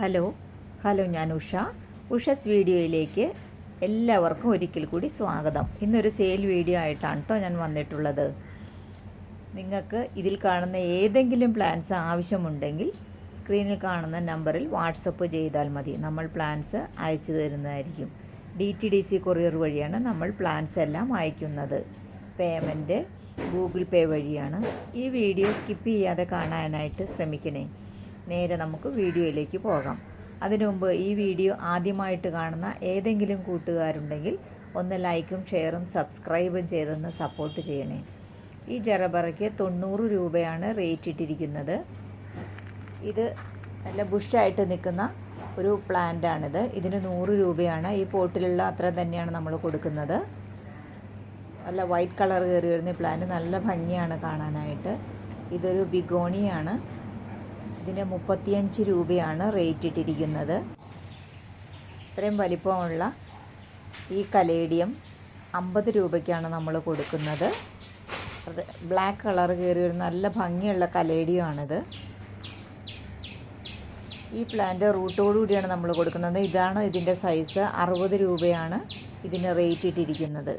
Hello hello ഞാൻ ഉഷ. ഉഷസ് വീഡിയോയിലേക്ക് എല്ലാവർക്കും ഒരിക്കൽ കൂടി സ്വാഗതം. ഇന്നൊരു സെയിൽ വീഡിയോ ആയിട്ടാണ് കേട്ടോ ഞാൻ വന്നിട്ടുള്ളത്. നിങ്ങൾക്ക് ഇതിൽ കാണുന്ന ഏതെങ്കിലും പ്ലാൻസ് ആവശ്യമുണ്ടെങ്കിൽ സ്ക്രീനിൽ കാണുന്ന നമ്പറിൽ വാട്സപ്പ് ചെയ്താൽ മതി. നമ്മൾ പ്ലാൻസ് അയച്ചു തരുന്നതായിരിക്കും. D T D C courier വഴിയാണ് നമ്മൾ പ്ലാൻസ് എല്ലാം അയക്കുന്നത്. പേയ്മെന്റ് ഗൂഗിൾ പേ വഴിയാണ്. ഈ വീഡിയോ സ്കിപ്പ് ചെയ്യാതെ കാണാനായിട്ട് ശ്രമിക്കണേ. നേരെ നമുക്ക് വീഡിയോയിലേക്ക് പോകാം. അതിനു മുമ്പ് ഈ വീഡിയോ ആദ്യമായിട്ട് കാണുന്ന ഏതെങ്കിലും കൂട്ടുകാരുണ്ടെങ്കിൽ ഒന്ന് ലൈക്കും ഷെയറും സബ്സ്ക്രൈബും ചെയ്തൊന്ന് സപ്പോർട്ട് ചെയ്യണേ. ഈ ജറബറയ്ക്ക് തൊണ്ണൂറ് രൂപയാണ് റേറ്റ് ഇട്ടിരിക്കുന്നത്. ഇത് നല്ല ബുഷായിട്ട് നിൽക്കുന്ന ഒരു പ്ലാന്റാണിത് ഇതിന് നൂറ് രൂപയാണ്. ഈ പോട്ടിലുള്ള അത്ര തന്നെയാണ് നമ്മൾ കൊടുക്കുന്നത്. നല്ല വൈറ്റ് കളർ കയറി വരുന്ന പ്ലാന്റ് നല്ല ഭംഗിയാണ് കാണാനായിട്ട്. ഇതൊരു ബിഗോണിയാണ്. ഇതിന് മുപ്പത്തിയഞ്ച് രൂപയാണ് റേറ്റ് ഇട്ടിരിക്കുന്നത്. ഇത്രയും വലിപ്പമുള്ള ഈ കലേഡിയം അമ്പത് രൂപയ്ക്കാണ് നമ്മൾ കൊടുക്കുന്നത്. ബ്ലാക്ക് കളർ കയറി ഒരു നല്ല ഭംഗിയുള്ള കലേഡിയമാണിത്. ഈ പ്ലാന്റ് റൂട്ടോടുകൂടിയാണ് നമ്മൾ കൊടുക്കുന്നത്. ഇതാണ് ഇതിന്റെ സൈസ് അറുപത് രൂപയാണ് ഇതിന് റേറ്റ് ഇട്ടിരിക്കുന്നത്.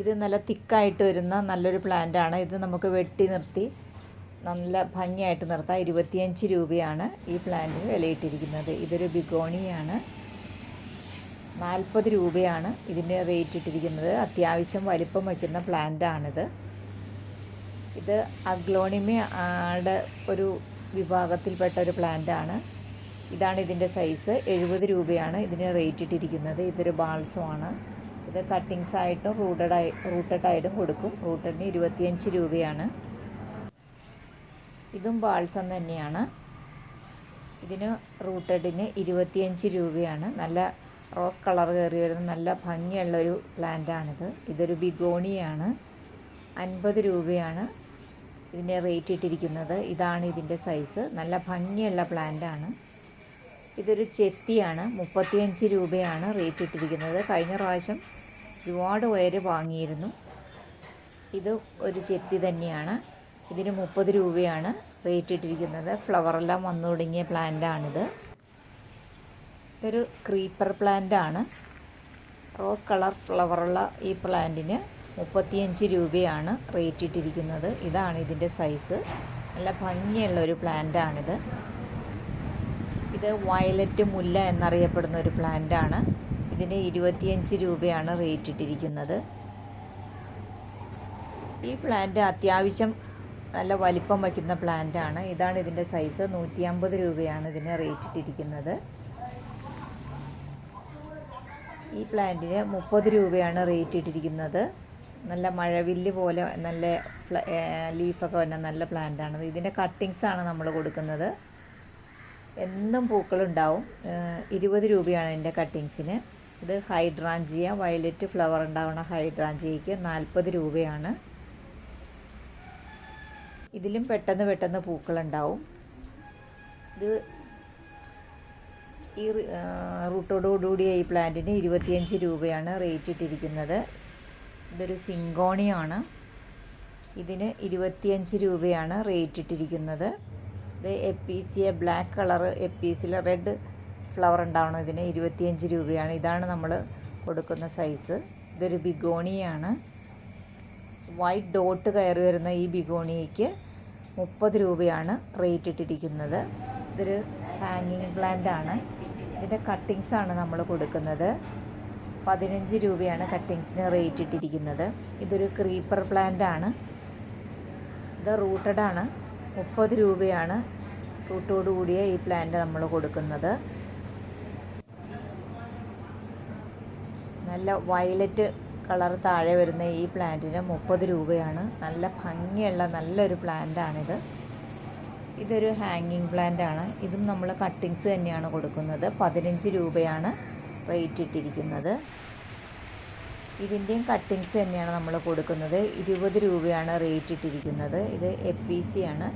ഇത് നല്ല തിക്കായിട്ട് വരുന്ന നല്ലൊരു പ്ലാന്റാണ് ഇത് നമുക്ക് വെട്ടി നിർത്തി നല്ല ഭംഗിയായിട്ട് നിർത്താം. ഇരുപത്തിയഞ്ച് രൂപയാണ് ഈ പ്ലാന്റിന് വിലയിട്ടിരിക്കുന്നത്. ഇതൊരു ബിഗോണിയാണ്. നാൽപ്പത് രൂപയാണ് ഇതിന്റെ റേറ്റ് ഇട്ടിരിക്കുന്നത്. അത്യാവശ്യം വലിപ്പം വയ്ക്കുന്ന പ്ലാന്റാണിത് ഇത് അഗ്ലോണിമയുടെ ഒരു വിഭാഗത്തിൽപ്പെട്ട ഒരു പ്ലാന്റാണ് ഇതാണ് ഇതിന്റെ സൈസ് എഴുപത് രൂപയാണ് ഇതിന് റേറ്റ് ഇട്ടിരിക്കുന്നത്. ഇതൊരു ബാൾസമാണ് ഇത് കട്ടിങ്സ് ആയിട്ടും റൂട്ടഡ് ആയി കൊടുക്കും. റൂട്ടഡിന് ഇരുപത്തിയഞ്ച് രൂപയാണ്. ഇതും ബാൾസം തന്നെയാണ്. ഇതിന് റൂട്ടഡിന് ഇരുപത്തിയഞ്ച് രൂപയാണ്. നല്ല റോസ് കളർ കയറി വരുന്ന നല്ല ഭംഗിയുള്ളൊരു പ്ലാന്റാണിത്. ഇതൊരു ബിഗോണിയാണ്. അൻപത് രൂപയാണ് ഇതിന്റെ റേറ്റ് ഇട്ടിരിക്കുന്നത്. ഇതാണ് ഇതിന്റെ സൈസ്. നല്ല ഭംഗിയുള്ള പ്ലാന്റാണ്. ഇതൊരു ചെത്തിയാണ്. മുപ്പത്തിയഞ്ച് രൂപയാണ് റേറ്റ് ഇട്ടിരിക്കുന്നത്. കഴിഞ്ഞ പ്രാവശ്യം ഒരുപാട് പേര് വാങ്ങിയിരുന്നു. ഇത് ഒരു ചെത്തി തന്നെയാണ്. ഇതിന് മുപ്പത് രൂപയാണ് റേറ്റ് ഇട്ടിരിക്കുന്നത്. ഫ്ലവറെല്ലാം വന്നു തുടങ്ങിയ പ്ലാന്റാണിത് ഇതൊരു ക്രീപ്പർ പ്ലാന്റാണ് റോസ് കളർ ഫ്ലവറുള്ള ഈ പ്ലാന്റിന് മുപ്പത്തിയഞ്ച് രൂപയാണ് റേറ്റ് ഇട്ടിരിക്കുന്നത്. ഇതാണ് ഇതിന്റെ സൈസ് നല്ല ഭംഗിയുള്ള ഒരു പ്ലാന്റാണിത് ഇത് വയലറ്റ് മുല്ല എന്നറിയപ്പെടുന്ന ഒരു പ്ലാന്റാണ് ഇതിന് ഇരുപത്തിയഞ്ച് രൂപയാണ് റേറ്റ് ഇട്ടിരിക്കുന്നത്. ഈ പ്ലാന്റ് അത്യാവശ്യം നല്ല വലിപ്പം വയ്ക്കുന്ന പ്ലാന്റാണ് ഇതാണ് ഇതിന്റെ സൈസ് നൂറ്റി അമ്പത് രൂപയാണ് ഇതിന് റേറ്റ് ഇട്ടിരിക്കുന്നത്. ഈ പ്ലാന്റിന് മുപ്പത് രൂപയാണ് റേറ്റ് ഇട്ടിരിക്കുന്നത്. നല്ല മഴവില്ല് പോലെ നല്ല ലീഫൊക്കെ വരുന്ന നല്ല പ്ലാന്റാണ് ഇതിന്റെ ആണ് നമ്മൾ കൊടുക്കുന്നത്. എന്നും പൂക്കളുണ്ടാവും ഇരുപത് രൂപയാണ് ഇതിന്റെ കട്ടിങ്സിന് ഇത് ഹൈഡ്രാഞ്ചിയ വയലറ്റ് ഫ്ലവർ ഉണ്ടാവുന്ന ഹൈഡ്രാഞ്ചിയയ്ക്ക് നാൽപ്പത് രൂപയാണ്. ഇതിലും പെട്ടെന്ന് പെട്ടെന്ന് പൂക്കളുണ്ടാവും. ഇത് ഈ റൂട്ടോടുകൂടിയ ഈ പ്ലാന്റിന് ഇരുപത്തിയഞ്ച് രൂപയാണ് റേറ്റ് ഇട്ടിരിക്കുന്നത്. ഇതൊരു സിങ്കോണിയാണ്. ഇതിന് ഇരുപത്തിയഞ്ച് രൂപയാണ് റേറ്റ് ഇട്ടിരിക്കുന്നത്. ഇത് എപ്പീസിയ ബ്ലാക്ക് കളർ എപ്പീസിലെ റെഡ് ഫ്ലവർ ഉണ്ടാവണം ഇതിന് ഇരുപത്തിയഞ്ച് രൂപയാണ്. ഇതാണ് നമ്മൾ കൊടുക്കുന്ന സൈസ്. ഇതൊരു ബിഗോണിയാണ്. വൈറ്റ് ഡോട്ട് കയറി വരുന്ന ഈ ബിഗോണിയയ്ക്ക് മുപ്പത് രൂപയാണ് റേറ്റ് ഇട്ടിരിക്കുന്നത്. ഇതൊരു ഹാങ്ങിങ് പ്ലാന്റ് ആണ്. ഇതിന്റെ കട്ടിങ്സാണ് നമ്മൾ കൊടുക്കുന്നത്. പതിനഞ്ച് രൂപയാണ് കട്ടിങ്സിന് റേറ്റ് ഇട്ടിരിക്കുന്നത്. ഇതൊരു ക്രീപ്പർ പ്ലാന്റ് ആണ്. ഇത് റൂട്ടഡ് ആണ്. മുപ്പത് രൂപയാണ് റൂട്ടോട് കൂടിയ ഈ പ്ലാന്റ് നമ്മൾ കൊടുക്കുന്നത്. നല്ല വയലറ്റ് കളർ താഴെ വരുന്ന ഈ പ്ലാന്റിന് മുപ്പത് രൂപയാണ്. നല്ല ഭംഗിയുള്ള നല്ലൊരു പ്ലാന്റാണിത്. ഇതൊരു ഹാങ്ങിങ് പ്ലാന്റ് ആണ് ഇതും നമ്മൾ കട്ടിങ്സ് തന്നെയാണ് കൊടുക്കുന്നത്. പതിനഞ്ച് രൂപയാണ് റേറ്റ് ഇട്ടിരിക്കുന്നത്. ഇതിന്റെയും കട്ടിങ്സ് തന്നെയാണ് നമ്മൾ കൊടുക്കുന്നത്. ഇരുപത് രൂപയാണ് റേറ്റ് ഇട്ടിരിക്കുന്നത്. ഇത് എ പി സി ആണ്.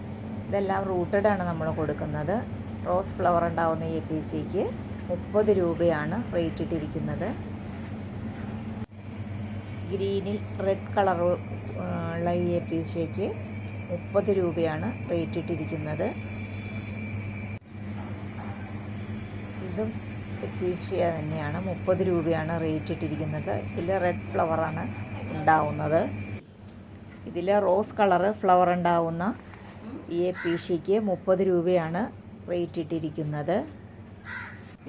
ഇതെല്ലാം റൂട്ടഡ് ആണ് നമ്മൾ കൊടുക്കുന്നത്. റോസ് ഫ്ലവർ ഉണ്ടാവുന്ന എ പി സിക്ക് മുപ്പത് രൂപയാണ് റേറ്റ് ഇട്ടിരിക്കുന്നത്. ഗ്രീനിൽ റെഡ് കളർ ഉള്ള ഈ എ പി സിക്ക് മുപ്പത് രൂപയാണ് റേറ്റ് ഇട്ടിരിക്കുന്നത്. ഇതും എപ്പീഷ്യ തന്നെയാണ്. മുപ്പത് രൂപയാണ് റേറ്റ് ഇട്ടിരിക്കുന്നത്. ഇതിൽ റെഡ് ഫ്ലവറാണ് ഉണ്ടാവുന്നത്. ഇതിൽ റോസ് കളറ് ഫ്ലവർ ഉണ്ടാവുന്ന ഈ എപ്പീഷ്യയ്ക്ക് മുപ്പത് രൂപയാണ് റേറ്റ് ഇട്ടിരിക്കുന്നത്.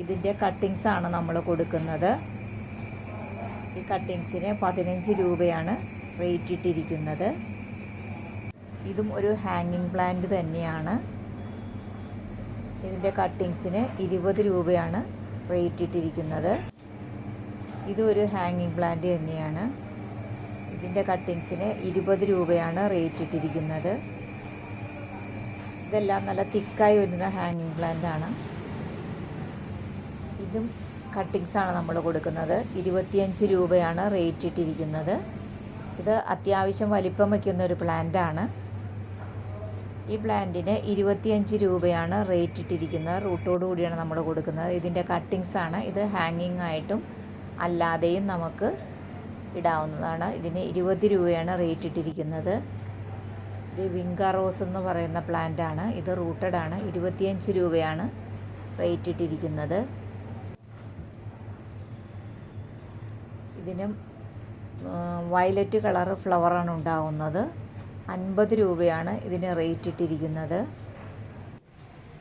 ഇതിന്റെ കട്ടിങ്സാണ് നമ്മൾ കൊടുക്കുന്നത്. ഈ കട്ടിങ്സിന് പതിനഞ്ച് രൂപയാണ് റേറ്റ് ഇട്ടിരിക്കുന്നത്. ഇതും ഒരു ഹാങ്ങിങ് പ്ലാന്റ് തന്നെയാണ്. ഇതിന്റെ കട്ടിങ്സിന് ഇരുപത് രൂപയാണ് റേറ്റ് ഇട്ടിരിക്കുന്നത്. ഇതും ഒരു ഹാങ്ങിങ് പ്ലാന്റ് തന്നെയാണ്. ഇതിന്റെ കട്ടിങ്സിന് ഇരുപത് രൂപയാണ് റേറ്റ് ഇട്ടിരിക്കുന്നത്. ഇതെല്ലാം നല്ല തിക്കായി വരുന്ന ഹാങ്ങിങ് പ്ലാന്റ് ആണ്. ഇതും കട്ടിങ്സ് ആണ് നമ്മൾ കൊടുക്കുന്നത്. ഇരുപത്തിയഞ്ച് രൂപയാണ് റേറ്റ് ഇട്ടിരിക്കുന്നത്. ഇത് അത്യാവശ്യം വലിപ്പം വയ്ക്കുന്ന ഒരു പ്ലാന്റ് ആണ് ഈ പ്ലാന്റിന് ഇരുപത്തിയഞ്ച് രൂപയാണ് റേറ്റ് ഇട്ടിരിക്കുന്നത്. റൂട്ടോടു കൂടിയാണ് നമ്മൾ കൊടുക്കുന്നത്. ഇതിന്റെ കട്ടിങ്സ് ആണ് ഇത് ഹാങ്ങിങ് ആയിട്ടും അല്ലാതെയും നമുക്ക് ഇടാവുന്നതാണ്. ഇതിന് ഇരുപത് രൂപയാണ് റേറ്റ് ഇട്ടിരിക്കുന്നത്. ഇത് വിങ്ക റോസ് എന്ന് പറയുന്ന പ്ലാന്റ് ആണ് ഇത് റൂട്ടഡ് ആണ് ഇരുപത്തിയഞ്ച് രൂപയാണ് റേറ്റ് ഇട്ടിരിക്കുന്നത്. ഇതിനും വയലറ്റ് കളറ് ഫ്ലവറാണ് ഉണ്ടാവുന്നത്. അൻപത് രൂപയാണ് ഇതിന് റേറ്റ് ഇട്ടിരിക്കുന്നത്.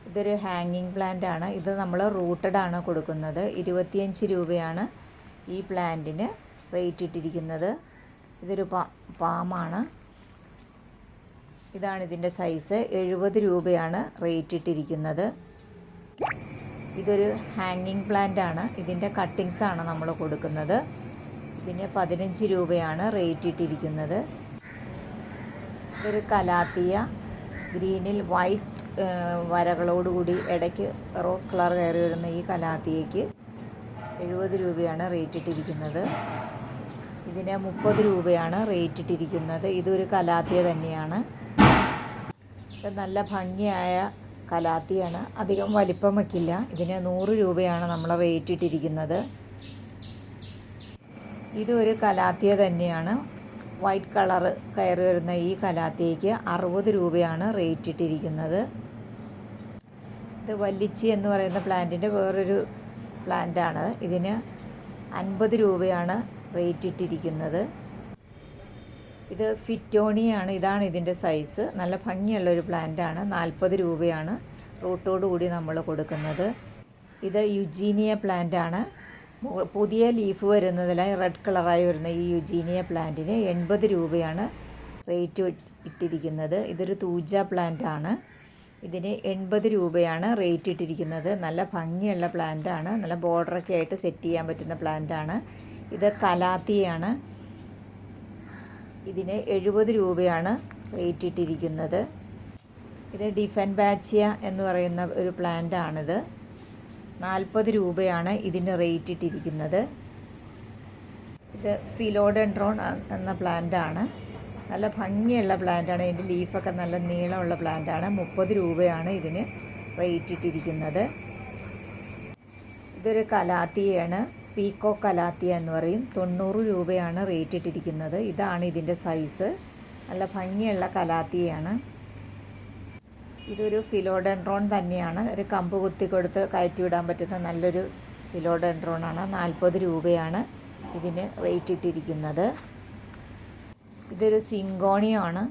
ഇതൊരു ഹാങ്ങിങ് പ്ലാന്റ് ആണ്. ഇത് നമ്മൾ റൂട്ടഡ് ആണ് കൊടുക്കുന്നത്. ഇരുപത്തിയഞ്ച് രൂപയാണ് ഈ പ്ലാന്റിന് റേറ്റ് ഇട്ടിരിക്കുന്നത്. ഇതൊരു പാമാണ് ഇതാണ് ഇതിന്റെ സൈസ്. എഴുപത് രൂപയാണ് റേറ്റ് ഇട്ടിരിക്കുന്നത്. ഇതൊരു ഹാങ്ങിങ് പ്ലാന്റ് ആണ്. ഇതിന്റെ കട്ടിങ്സ് ആണ് നമ്മൾ കൊടുക്കുന്നത്. ഇതിന് പതിനഞ്ച് രൂപയാണ് റേറ്റ് ഇട്ടിരിക്കുന്നത്. ഒരു കലാത്തിയ ഗ്രീനിൽ വൈറ്റ് വരകളോടുകൂടി ഇടയ്ക്ക് റോസ് കളർ കയറി വരുന്ന ഈ കലാത്തിയയ്ക്ക് എഴുപത് രൂപയാണ് റേറ്റ് ഇട്ടിരിക്കുന്നത്. ഇതിന് മുപ്പത് രൂപയാണ് റേറ്റ് ഇട്ടിരിക്കുന്നത്. ഇതൊരു കലാത്തിയ തന്നെയാണ്. ഇത് നല്ല ഭംഗിയായ കലാത്തിയാണ്. അധികം വലിപ്പം വയ്ക്കില്ല ഇതിന് നൂറ് രൂപയാണ് നമ്മൾ റേറ്റ് ഇട്ടിരിക്കുന്നത്. ഇതൊരു കലാത്തിയ തന്നെയാണ്. വൈറ്റ് കളറ് കയറി വരുന്ന ഈ കലാത്തിയയ്ക്ക് അറുപത് രൂപയാണ് റേറ്റ് ഇട്ടിരിക്കുന്നത്. ഇത് വല്ലിച്ചി എന്ന് പറയുന്ന പ്ലാന്റിന്റെ വേറൊരു പ്ലാന്റാണ് ഇതിന് അൻപത് രൂപയാണ് റേറ്റ് ഇട്ടിരിക്കുന്നത്. ഇത് ഫിറ്റോണിയാണ് ഇതാണ് ഇതിന്റെ സൈസ് നല്ല ഭംഗിയുള്ളൊരു പ്ലാന്റാണ് നാൽപ്പത് രൂപയാണ് റൂട്ടോട് കൂടി നമ്മൾ കൊടുക്കുന്നത്. ഇത് യുജീനിയ പ്ലാന്റാണ് പുതിയ ലീഫ് വരുന്നതിലായി റെഡ് കളറായി വരുന്ന ഈ യുജീനിയ പ്ലാന്റിന് എൺപത് രൂപയാണ് റേറ്റ് ഇട്ടിരിക്കുന്നത്. ഇതൊരു തൂജ പ്ലാന്റ് ആണ്. ഇതിന് എൺപത് രൂപയാണ് റേറ്റ് ഇട്ടിരിക്കുന്നത്. നല്ല ഭംഗിയുള്ള പ്ലാന്റ് ആണ്. നല്ല ബോർഡറൊക്കെ ആയിട്ട് സെറ്റ് ചെയ്യാൻ പറ്റുന്ന പ്ലാന്റ് ആണ്. ഇത് കലാത്തിയാണ്. ഇതിന് എഴുപത് രൂപയാണ് റേറ്റ് ഇട്ടിരിക്കുന്നത്. ഇത് ഡിഫൻ ബാച്ചിയ എന്ന് പറയുന്ന ഒരു പ്ലാന്റ് ആണിത്. നാൽപ്പത് രൂപയാണ് ഇതിന് റേറ്റ് ഇട്ടിരിക്കുന്നത്. ഇത് ഫിലോഡെൻഡ്രോൺ എന്ന പ്ലാന്റാണ് നല്ല ഭംഗിയുള്ള പ്ലാന്റാണ് ഇതിന്റെ ലീഫൊക്കെ നല്ല നീളമുള്ള പ്ലാന്റാണ് മുപ്പത് രൂപയാണ് ഇതിന് റേറ്റ് ഇട്ടിരിക്കുന്നത്. ഇതൊരു കലാത്തിയാണ്. പീക്കോ കലാത്തിയ എന്ന് പറയും. തൊണ്ണൂറ് രൂപയാണ് റേറ്റ് ഇട്ടിരിക്കുന്നത്. ഇതാണ് ഇതിന്റെ സൈസ് നല്ല ഭംഗിയുള്ള കലാത്തിയാണ് ഇതൊരു ഫിലോഡെൻഡ്രോൺ തന്നെയാണ്. ഒരു കമ്പ് കുത്തി കൊടുത്ത് കയറ്റി വിടാൻ പറ്റുന്ന നല്ലൊരു ഫിലോഡെൻഡ്രോണാണ് നാൽപ്പത് രൂപയാണ് ഇതിന് റേറ്റ് ഇട്ടിരിക്കുന്നത്. ഇതൊരു സിങ്കോണിയമാണ്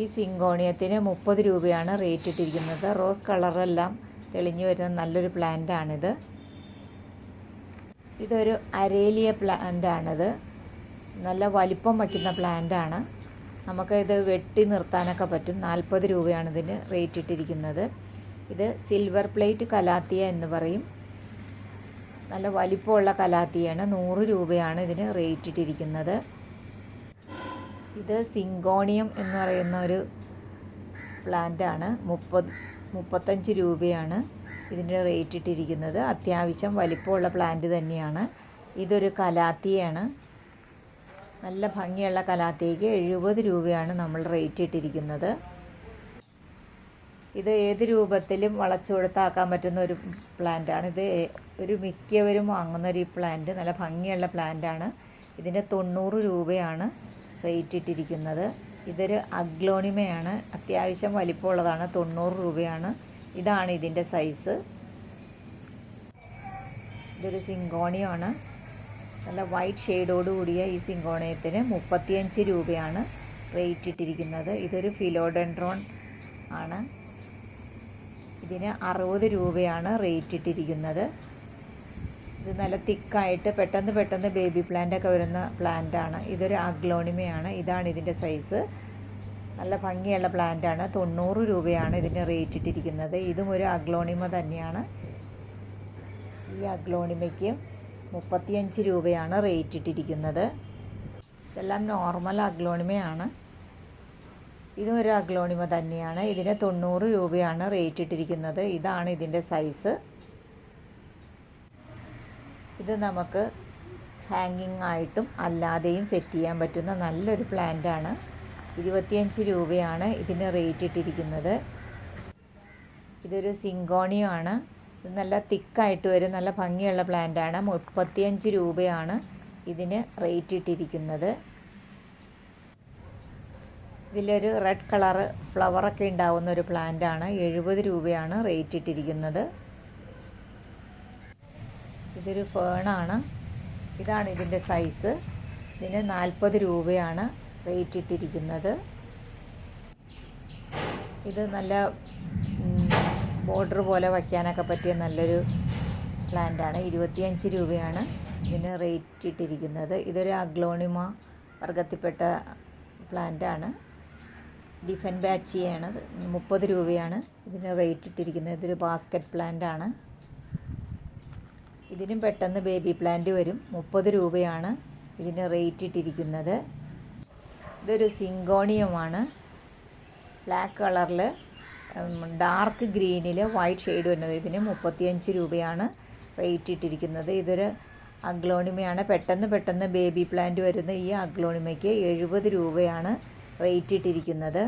ഈ സിങ്കോണിയത്തിന് മുപ്പത് രൂപയാണ് റേറ്റ് ഇട്ടിരിക്കുന്നത്. റോസ് കളറെല്ലാം തെളിഞ്ഞു വരുന്ന നല്ലൊരു പ്ലാന്റാണിത് ഇതൊരു അരേലിയ പ്ലാന്റാണിത് നല്ല വലിപ്പം വയ്ക്കുന്ന പ്ലാന്റാണ് നമുക്ക് ഇത് വെട്ടി നിർത്താനൊക്കെ പറ്റും. നാൽപ്പത് രൂപയാണ് ഇതിന് റേറ്റ് ഇട്ടിരിക്കുന്നത്. ഇത് സിൽവർ പ്ലേറ്റ് കലാത്തിയ എന്ന് പറയും. നല്ല വലിപ്പമുള്ള കലാത്തിയാണ്. നൂറ് രൂപയാണ് ഇതിന് റേറ്റ് ഇട്ടിരിക്കുന്നത്. ഇത് സിങ്കോണിയം എന്ന് പറയുന്ന ഒരു പ്ലാന്റാണ് മുപ്പത് മുപ്പത്തഞ്ച് രൂപയാണ് ഇതിന്റെ റേറ്റ് ഇട്ടിരിക്കുന്നത്. അത്യാവശ്യം വലിപ്പമുള്ള പ്ലാന്റ് തന്നെയാണ്. ഇതൊരു കലാത്തിയാണ്. നല്ല ഭംഗിയുള്ള കലാത്തേക്ക് എഴുപത് രൂപയാണ് നമ്മൾ റേറ്റ് ഇട്ടിരിക്കുന്നത്. ഇത് ഏത് രൂപത്തിലും വളച്ചു കൊടുത്താക്കാൻ പറ്റുന്ന ഒരു പ്ലാന്റാണ് ഇത് ഒരു മിക്കവരും വാങ്ങുന്ന ഒരു പ്ലാന്റ് നല്ല ഭംഗിയുള്ള പ്ലാന്റാണ് ഇതിന്റെ തൊണ്ണൂറ് രൂപയാണ് റേറ്റ് ഇട്ടിരിക്കുന്നത്. ഇതൊരു അഗ്ലോണിമയാണ് അത്യാവശ്യം വലിപ്പമുള്ളതാണ് തൊണ്ണൂറ് രൂപയാണ്. ഇതാണ് ഇതിന്റെ സൈസ് ഇതൊരു സിങ്കോണിയമാണ് നല്ല വൈറ്റ് ഷെയ്ഡോട് കൂടിയ ഈ സിങ്കോണയത്തിന് മുപ്പത്തിയഞ്ച് രൂപയാണ് റേറ്റ് ഇട്ടിരിക്കുന്നത്. ഇതൊരു ഫിലോഡെൻഡ്രോൺ ആണ്. ഇതിന് അറുപത് രൂപയാണ് റേറ്റ് ഇട്ടിരിക്കുന്നത്. ഇത് നല്ല തിക്കായിട്ട് പെട്ടെന്ന് പെട്ടെന്ന് ബേബി പ്ലാന്റ് ഒക്കെ വരുന്ന പ്ലാന്റാണ് ഇതൊരു അഗ്ലോണിമയാണ്. ഇതാണ് ഇതിന്റെ സൈസ് നല്ല ഭംഗിയുള്ള പ്ലാന്റാണ് തൊണ്ണൂറ് രൂപയാണ് ഇതിന് റേറ്റ് ഇട്ടിരിക്കുന്നത്. ഇതും ഒരു അഗ്ലോണിമ തന്നെയാണ്. ഈ അഗ്ലോണിമയ്ക്ക് മുപ്പത്തിയഞ്ച് രൂപയാണ് റേറ്റ് ഇട്ടിരിക്കുന്നത്. ഇതെല്ലാം നോർമൽ അഗ്ലോണിമയാണ്. ഇതും ഒരു അഗ്ലോണിമ തന്നെയാണ്. ഇതിന് തൊണ്ണൂറ് രൂപയാണ് റേറ്റ് ഇട്ടിരിക്കുന്നത്. ഇതാണ് ഇതിന്റെ സൈസ് ഇത് നമുക്ക് ഹാങ്ങിങ് ആയിട്ടും അല്ലാതെയും സെറ്റ് ചെയ്യാൻ പറ്റുന്ന നല്ലൊരു പ്ലാന്റാണ് ഇരുപത്തിയഞ്ച് രൂപയാണ് ഇതിന് റേറ്റ് ഇട്ടിരിക്കുന്നത്. ഇതൊരു സിങ്കോണിയാണ്. നല്ല തിക്കായിട്ട് വരും നല്ല ഭംഗിയുള്ള പ്ലാന്റാണ് മുപ്പത്തിയഞ്ച് രൂപയാണ് ഇതിന് റേറ്റ് ഇട്ടിരിക്കുന്നത്. ഇതിലൊരു റെഡ് കളറ് ഫ്ലവറൊക്കെ ഉണ്ടാവുന്ന ഒരു പ്ലാന്റാണ് എഴുപത് രൂപയാണ് റേറ്റ് ഇട്ടിരിക്കുന്നത്. ഇതൊരു ഫേണാണ് ഇതാണ് ഇതിന്റെ സൈസ് ഇതിന് നാൽപ്പത് രൂപയാണ് റേറ്റ് ഇട്ടിരിക്കുന്നത്. ഇത് നല്ല ബോർഡർ പോലെ വയ്ക്കാനൊക്കെ പറ്റിയ നല്ലൊരു പ്ലാന്റാണ്. ഇരുപത്തിയഞ്ച് രൂപയാണ് ഇതിന് റേറ്റ് ഇട്ടിരിക്കുന്നത്. ഇതൊരു അഗ്ലോണിമ വർഗത്തിൽപ്പെട്ട പ്ലാന്റാണ്. ഡിഫൻ ബാച്ചിയാണ്. മുപ്പത് രൂപയാണ് ഇതിന് റേറ്റ് ഇട്ടിരിക്കുന്നത്. ഇതൊരു ബാസ്ക്കറ്റ് പ്ലാന്റാണ്. ഇതിനും പെട്ടെന്ന് ബേബി പ്ലാന്റ് വരും. മുപ്പത് രൂപയാണ് ഇതിന് റേറ്റ് ഇട്ടിരിക്കുന്നത്. ഇതൊരു സിങ്കോണിയമാണ്. ബ്ലാക്ക് കളറിൽ ഡാർക്ക് ഗ്രീനിൽ വൈറ്റ് ഷെയ്ഡ് വരുന്നത്. ഇതിന് മുപ്പത്തിയഞ്ച് രൂപയാണ് റേറ്റ് ഇട്ടിരിക്കുന്നത്. ഇതൊരു അഗ്ലോണിമയാണ്. പെട്ടെന്ന് പെട്ടെന്ന് ബേബി പ്ലാന്റ് വരുന്ന ഈ അഗ്ലോണിമയ്ക്ക് എഴുപത് രൂപയാണ് റേറ്റ് ഇട്ടിരിക്കുന്നത്.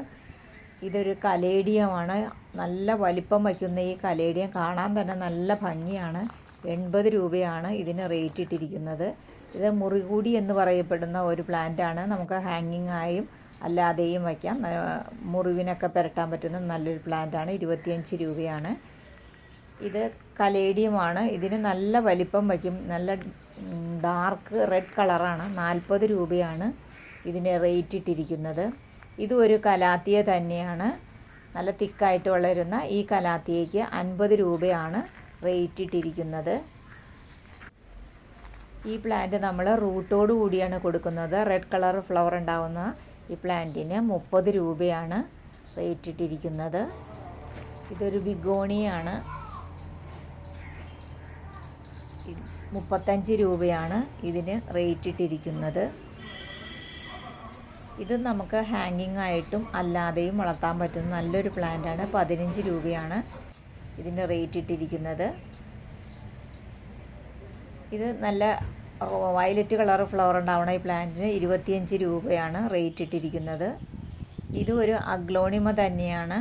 ഇതൊരു കലേഡിയമാണ്. നല്ല വലിപ്പം വയ്ക്കുന്ന ഈ കലേഡിയം കാണാൻ തന്നെ നല്ല ഭംഗിയാണ്. എൺപത് രൂപയാണ് ഇതിന് റേറ്റ് ഇട്ടിരിക്കുന്നത്. ഇത് മുറികൂടി എന്ന് പറയപ്പെടുന്ന ഒരു പ്ലാന്റാണ് നമുക്ക് ഹാങ്ങിങ് ആയും അല്ലാതെയും വയ്ക്കാം. മുറിവിനൊക്കെ പുരട്ടാൻ പറ്റുന്ന നല്ലൊരു പ്ലാന്റാണ് ഇരുപത്തിയഞ്ച് രൂപയാണ്. ഇത് കലേഡിയമാണ്. ഇതിന് നല്ല വലിപ്പം വയ്ക്കും. നല്ല ഡാർക്ക് റെഡ് കളറാണ് നാൽപ്പത് രൂപയാണ് ഇതിന് റേറ്റ് ഇട്ടിരിക്കുന്നത്. ഇതും ഒരു കലാത്തിയ തന്നെയാണ്. നല്ല തിക്കായിട്ട് വളരുന്ന ഈ കലാത്തിയയ്ക്ക് അൻപത് രൂപയാണ് റേറ്റ് ഇട്ടിരിക്കുന്നത്. ഈ പ്ലാന്റ് നമ്മൾ റൂട്ടോട് കൂടിയാണ് കൊടുക്കുന്നത്. റെഡ് കളർ ഫ്ലവർ ഉണ്ടാവുന്ന ഈ പ്ലാന്റിന് മുപ്പത് രൂപയാണ് റേറ്റ് ഇട്ടിരിക്കുന്നത്. ഇതൊരു ബിഗോണിയാണ്. മുപ്പത്തഞ്ച് രൂപയാണ് ഇതിന് റേറ്റ് ഇട്ടിരിക്കുന്നത്. ഇത് നമുക്ക് ഹാങ്ങിങ് ആയിട്ടും അല്ലാതെയും വളർത്താൻ പറ്റുന്ന നല്ലൊരു പ്ലാന്റാണ് പതിനഞ്ച് രൂപയാണ് ഇതിന് റേറ്റ് ഇട്ടിരിക്കുന്നത്. ഇത് നല്ല വയലറ്റ് കളർ ഫ്ലവർ ഉണ്ടാവണ ഈ പ്ലാന്റിന് ഇരുപത്തിയഞ്ച് രൂപയാണ് റേറ്റ് ഇട്ടിരിക്കുന്നത്. ഇത് ഒരു അഗ്ലോണിമ തന്നെയാണ്.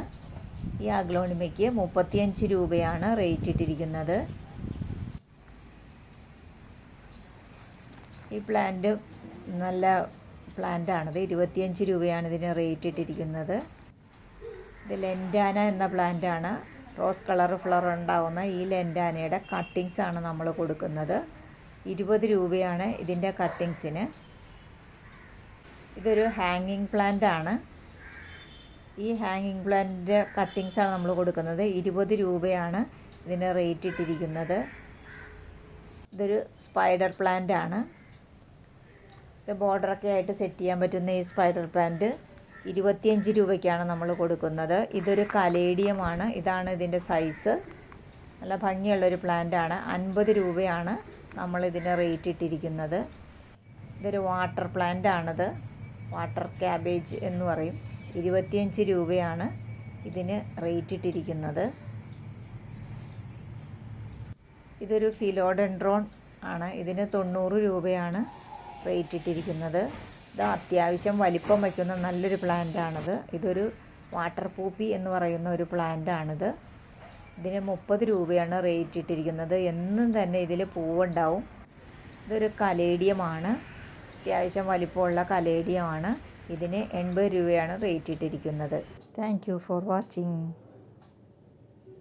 ഈ അഗ്ലോണിമയ്ക്ക് മുപ്പത്തിയഞ്ച് രൂപയാണ് റേറ്റ് ഇട്ടിരിക്കുന്നത്. ഈ പ്ലാന്റ് നല്ല പ്ലാന്റാണിത് ഇരുപത്തിയഞ്ച് രൂപയാണ് ഇതിന് റേറ്റ് ഇട്ടിരിക്കുന്നത്. ഇത് ലെൻഡാന എന്ന പ്ലാന്റാണ്. റോസ് കളർ ഫ്ലവർ ഉണ്ടാവുന്ന ഈ ലെൻഡാനയുടെ കട്ടിങ്സ് ആണ് നമ്മൾ കൊടുക്കുന്നത്. ഇരുപത് രൂപയാണ് ഇതിന്റെ കട്ടിങ്സിന്. ഇതൊരു ഹാങ്ങിങ് പ്ലാന്റ് ആണ്. ഈ ഹാങ്ങിങ് പ്ലാന്റിന്റെ കട്ടിങ്സാണ് നമ്മൾ കൊടുക്കുന്നത്. ഇരുപത് രൂപയാണ് ഇതിന് റേറ്റ് ഇട്ടിരിക്കുന്നത്. ഇതൊരു സ്പൈഡർ പ്ലാന്റ് ആണ്. ഇത് ബോർഡറൊക്കെ ആയിട്ട് സെറ്റ് ചെയ്യാൻ പറ്റുന്ന ഈ സ്പൈഡർ പ്ലാന്റ്. ഇരുപത്തിയഞ്ച് രൂപയ്ക്കാണ് നമ്മൾ കൊടുക്കുന്നത്. ഇതൊരു കലേഡിയമാണ് ഇതാണ് ഇതിന്റെ സൈസ് നല്ല ഭംഗിയുള്ളൊരു ആണ്. അൻപത് രൂപയാണ്. നമ്മൾ ഇതിന് റേറ്റ് ഇട്ടിരിക്കുന്നത്. ഇതൊരു വാട്ടർ പ്ലാന്റ് ആണത്. വാട്ടർ ക്യാബേജ് എന്ന് പറയും. ഇരുപത്തിയഞ്ച് രൂപയാണ് ഇതിന് റേറ്റ് ഇട്ടിരിക്കുന്നത്. ഇതൊരു ഫിലോഡെൻഡ്രോൺ ആണ്. ഇതിന് തൊണ്ണൂറ് രൂപയാണ് റേറ്റ് ഇട്ടിരിക്കുന്നത്. ഇത് അത്യാവശ്യം വലിപ്പം വയ്ക്കുന്ന നല്ലൊരു പ്ലാന്റാണിത് ഇതൊരു വാട്ടർ പൂപ്പി എന്ന് പറയുന്ന ഒരു പ്ലാന്റാണിത് ഇതിന് മുപ്പത് രൂപയാണ് റേറ്റ് ഇട്ടിരിക്കുന്നത്. എന്നും തന്നെ ഇതിൽ പൂവുണ്ടാവും. ഇതൊരു കലേഡിയമാണ്. അത്യാവശ്യം വലിപ്പമുള്ള കലേഡിയമാണ്. ഇതിന് എൺപത് രൂപയാണ് റേറ്റ് ഇട്ടിരിക്കുന്നത്. Thank for watching